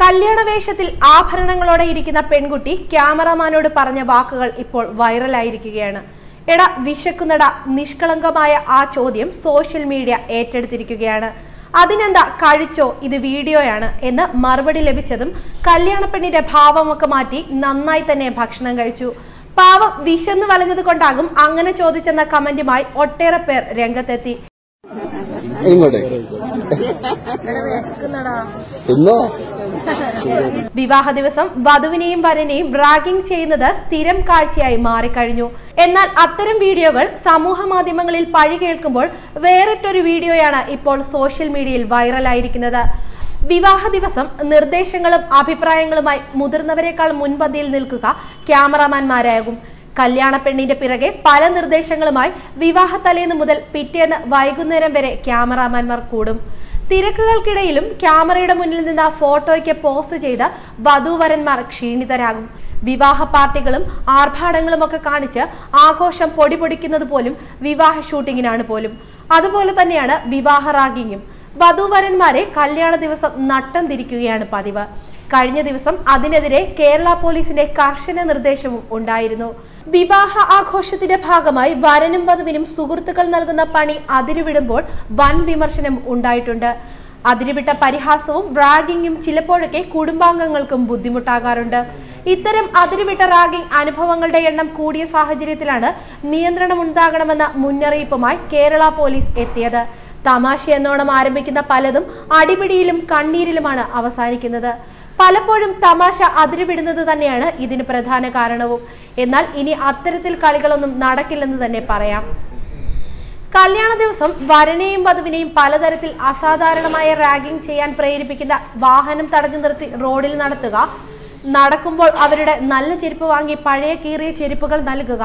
കല്യാണ വേഷത്തിൽ ആഭരണങ്ങളോടെ ഇരിക്കുന്ന പെൺകുട്ടി ക്യാമറമാനോട് പറഞ്ഞ വാക്കുകൾ ഇപ്പോൾ വൈറലായിരിക്കുകയാണ്. എട വിശക്കുന്നട നിഷ്കളങ്കമായ ആ ചോദ്യം സോഷ്യൽ മീഡിയ ഏറ്റെടുത്തിരിക്കുകയാണ്. അതിനെന്താ കഴിച്ചോ ഇത് വീഡിയോയാണ് എന്ന് മറുപടി ലഭിച്ചതും കല്യാണപ്പെണ്ണിന്റെ ഭാവമൊക്കെ മാറ്റി നന്നായി തന്നെ ഭക്ഷണം കഴിച്ചു. പാവം വിശന്ന് വലഞ്ഞത് കൊണ്ടാകും അങ്ങനെ ചോദിച്ചെന്ന കമന്റുമായി ഒട്ടേറെ പേർ രംഗത്തെത്തി. ഇങ്ങോട്ടേക്ക് തിന്നോ? വിവാഹ ദിവസം വധുവിനെയും വരനെയും റാഗിംഗ് ചെയ്യുന്നത് സ്ഥിരം കാഴ്ചയായി മാറിക്കഴിഞ്ഞു. എന്നാൽ അത്തരം വീഡിയോകൾ സമൂഹ മാധ്യമങ്ങളിൽ പഴി കേൾക്കുമ്പോൾ വേറിട്ടൊരു വീഡിയോയാണ് ഇപ്പോൾ സോഷ്യൽ മീഡിയയിൽ വൈറലായിരിക്കുന്നത് വിവാഹ ദിവസം നിർദ്ദേശങ്ങളും അഭിപ്രായങ്ങളുമായി മുതിർന്നവരെക്കാൾ മുൻപന്തിയിൽ നിൽക്കുക ക്യാമറാമാൻമാരാകും. കല്യാണ പെണ്ണിന്റെ പിറകെ പല നിർദ്ദേശങ്ങളുമായി വിവാഹ തലേന്ന് മുതൽ പിറ്റേന്ന് വൈകുന്നേരം വരെ ക്യാമറാമാൻമാർ കൂടും. തിരക്കുകൾക്കിടയിലും ക്യാമറയുടെ മുന്നിൽ നിന്ന് ഫോട്ടോയ്ക്ക് പോസ്റ്റ് ചെയ്ത വധുവരന്മാർ ക്ഷീണിതരാകും. വിവാഹ പാർട്ടികളും ആർഭാടങ്ങളും ഒക്കെ കാണിച്ച് ആഘോഷം പൊടിപൊടിക്കുന്നത് പോലും വിവാഹ ഷൂട്ടിങ്ങിനാണ് പോലും. അതുപോലെ തന്നെയാണ് വിവാഹ റാഗിങ്ങും. വധൂവരന്മാരെ കല്യാണ ദിവസം നട്ടം തിരിക്കുകയാണ് പതിവ്. കഴിഞ്ഞ ദിവസം അതിനെതിരെ കേരള പോലീസിന്റെ കർശന നിർദ്ദേശവും ഉണ്ടായിരുന്നു. വിവാഹ ആഘോഷത്തിന്റെ ഭാഗമായി വരനും വധുവിനും സുഹൃത്തുക്കൾ നൽകുന്ന പണി അതിരുവിടുമ്പോൾ വൻ വിമർശനം ഉണ്ടായിട്ടുണ്ട്. അതിരുവിട്ട പരിഹാസവും റാഗിങ്ങും ചിലപ്പോഴൊക്കെ കുടുംബാംഗങ്ങൾക്കും ബുദ്ധിമുട്ടാകാറുണ്ട്. ഇത്തരം അതിരുവിട്ട റാഗിംഗ് അനുഭവങ്ങളുടെ എണ്ണം കൂടിയ സാഹചര്യത്തിലാണ് നിയന്ത്രണം ഉണ്ടാകണമെന്ന മുന്നറിയിപ്പുമായി കേരള പോലീസ് എത്തിയത്. തമാശ എന്നോണം ആരംഭിക്കുന്ന പലതും അടിപിടിയിലും കണ്ണീരിലുമാണ് അവസാനിക്കുന്നത്. പലപ്പോഴും തമാശ അതിരുവിടുന്നത് തന്നെയാണ് ഇതിന് പ്രധാന കാരണവും. എന്നാൽ ഇനി അത്തരത്തിൽ കളികളൊന്നും നടക്കില്ലെന്ന് തന്നെ പറയാം. കല്യാണ ദിവസം വരനെയും വധുവിനെയും പലതരത്തിൽ അസാധാരണമായ റാഗിംഗ് ചെയ്യാൻ പ്രേരിപ്പിക്കുന്ന വാഹനം തടഞ്ഞു നിർത്തി റോഡിൽ നടത്തുക നടക്കുമ്പോൾ അവരുടെ നല്ല ചെരുപ്പ് വാങ്ങി പഴയ കീറിയ ചെരുപ്പുകൾ നൽകുക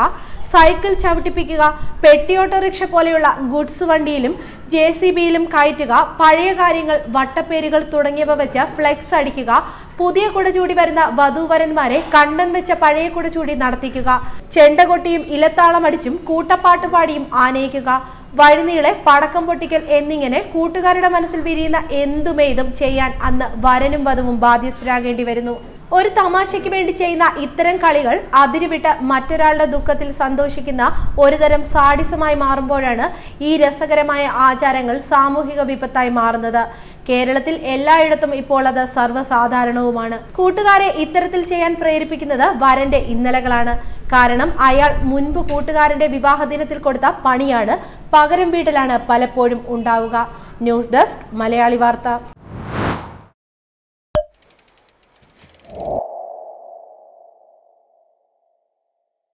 സൈക്കിൾ ചവിട്ടിപ്പിക്കുക പെട്ടി ഓട്ടോറിക്ഷ പോലെയുള്ള ഗുഡ്സ് വണ്ടിയിലും ജെ സി ബിയിലും കയറ്റുക പഴയ കാര്യങ്ങൾ വട്ടപ്പേരുകൾ തുടങ്ങിയവ വെച്ച് ഫ്ലെക്സ് അടിക്കുക പുതിയ കുട ചൂടി വരുന്ന വധൂവരന്മാരെ കണ്ണൻ വെച്ച പഴയ കുട ചൂടി നടത്തിക്കുക ചെണ്ട കൊട്ടിയും ഇലത്താളം അടിച്ചും കൂട്ടപ്പാട്ട് പാടിയും ആനയിക്കുക വഴിനീളെ പടക്കം പൊട്ടിക്കൽ എന്നിങ്ങനെ കൂട്ടുകാരുടെ മനസ്സിൽ വിരിയുന്ന എന്തുമേതും ചെയ്യാൻ അന്ന് വരനും വധുവും ബാധ്യസ്ഥരാകേണ്ടി വരുന്നു. ഒരു തമാശയ്ക്ക് വേണ്ടി ചെയ്യുന്ന ഇത്തരം കളികൾ അതിരുവിട്ട് മറ്റൊരാളുടെ ദുഃഖത്തിൽ സന്തോഷിക്കുന്ന ഒരുതരം സാഡിസമായി മാറുമ്പോഴാണ് ഈ രസകരമായ ആചാരങ്ങൾ സാമൂഹിക വിപത്തായി മാറുന്നത്. കേരളത്തിൽ എല്ലായിടത്തും ഇപ്പോൾ അത് സർവസാധാരണവുമാണ്. കൂട്ടുകാരെ ഇത്തരത്തിൽ ചെയ്യാൻ പ്രേരിപ്പിക്കുന്നത് വരന്റെ ഇന്നലകളാണ്. കാരണം അയാൾ മുൻപ് കൂട്ടുകാരന്റെ വിവാഹ ദിനത്തിൽ കൊടുത്ത പണിയാണ് പകരം വീട്ടിലാണ് പലപ്പോഴും ഉണ്ടാവുക. ന്യൂസ് ഡെസ്ക് മലയാളി വാർത്ത.